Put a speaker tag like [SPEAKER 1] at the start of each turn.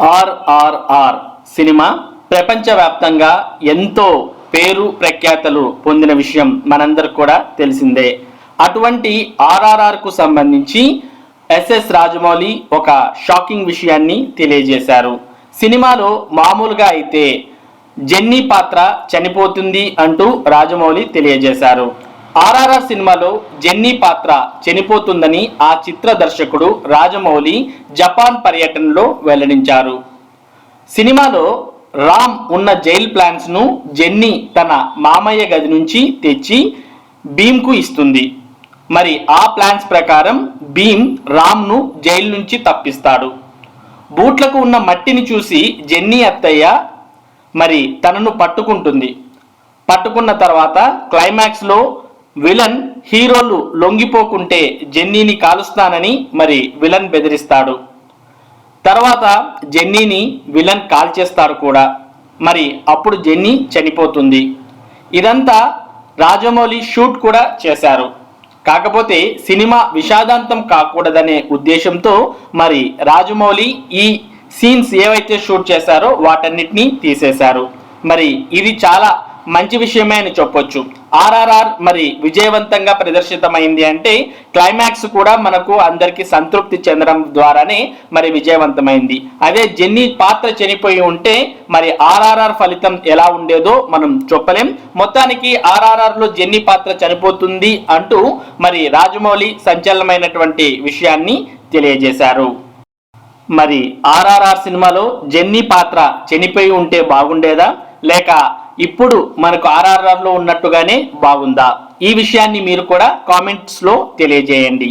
[SPEAKER 1] RRR cinema ప్రపంచవ్యాప్తంగా ఎంతో పేరు ప్రఖ్యాతలు పొందిన విషయం మనందరికి కూడా తెలిసిందే. అటువంటి ఆర్ఆర్ఆర్కు సంబంధించి ఎస్ఎస్ రాజమౌళి ఒక షాకింగ్ విషయాన్ని తెలియజేశారు. సినిమాలో మామూలుగా అయితే జెన్నీ పాత్ర చనిపోతుంది అంటూ రాజమౌళి తెలియజేశారు. ఆర్ఆర్ఆర్ సినిమాలో జెన్నీ పాత్ర చనిపోతుందని ఆ చిత్ర దర్శకుడు రాజమౌళి జపాన్ పర్యటనలో వెల్లడించారు. సినిమాలో రామ్ ఉన్న జైల్ ప్లాన్స్ను జెన్నీ తన మామయ్య గది నుంచి తెచ్చి భీమ్కు ఇస్తుంది. మరి ఆ ప్లాన్స్ ప్రకారం భీమ్ రామ్ను జైలు నుంచి తప్పిస్తాడు. బూట్లకు ఉన్న మట్టిని చూసి జెన్నీ అత్తయ్య మరి తనను పట్టుకుంటుంది. పట్టుకున్న తర్వాత క్లైమాక్స్లో విలన్ హీరోలు లొంగిపోకుంటే జెన్నీని కాలుస్తానని మరి విలన్ బెదిరిస్తాడు. తర్వాత జెన్నీని విలన్ కాల్ చేస్తాడు కూడా. మరి అప్పుడు జెన్నీ చనిపోతుంది. ఇదంతా రాజమౌళి షూట్ కూడా చేశారు. కాకపోతే సినిమా విషాదాంతం కాకూడదనే ఉద్దేశంతో మరి రాజమౌళి ఈ సీన్స్ ఏవైతే షూట్ చేశారో వాటన్నిటినీ తీసేశారు. మరి ఇది చాలా మంచి విషయమే అని చెప్పొచ్చు. ఆర్ఆర్ఆర్ మరి విజయవంతంగా ప్రదర్శితమైంది అంటే క్లైమాక్స్ కూడా మనకు అందరికి సంతృప్తి చెందడం ద్వారానే మరి విజయవంతమైంది. అదే జెన్నీ పాత్ర చనిపోయి ఉంటే మరి ఆర్ఆర్ఆర్ ఫలితం ఎలా ఉండేదో మనం చెప్పలేం. మొత్తానికి ఆర్ఆర్ఆర్లో జెన్నీ పాత్ర చనిపోతుంది అంటూ మరి రాజమౌళి సంచలనమైనటువంటి విషయాన్ని తెలియజేశారు. మరి ఆర్ఆర్ఆర్ సినిమాలో జెన్నీ పాత్ర చనిపోయి ఉంటే బాగుండేదా? లేక ఇప్పుడు మనకు ఆర్ఆర్ఆర్లో ఉన్నట్టుగానే బాగుందా? ఈ విషయాన్ని మీరు కూడా కామెంట్స్లో తెలియజేయండి.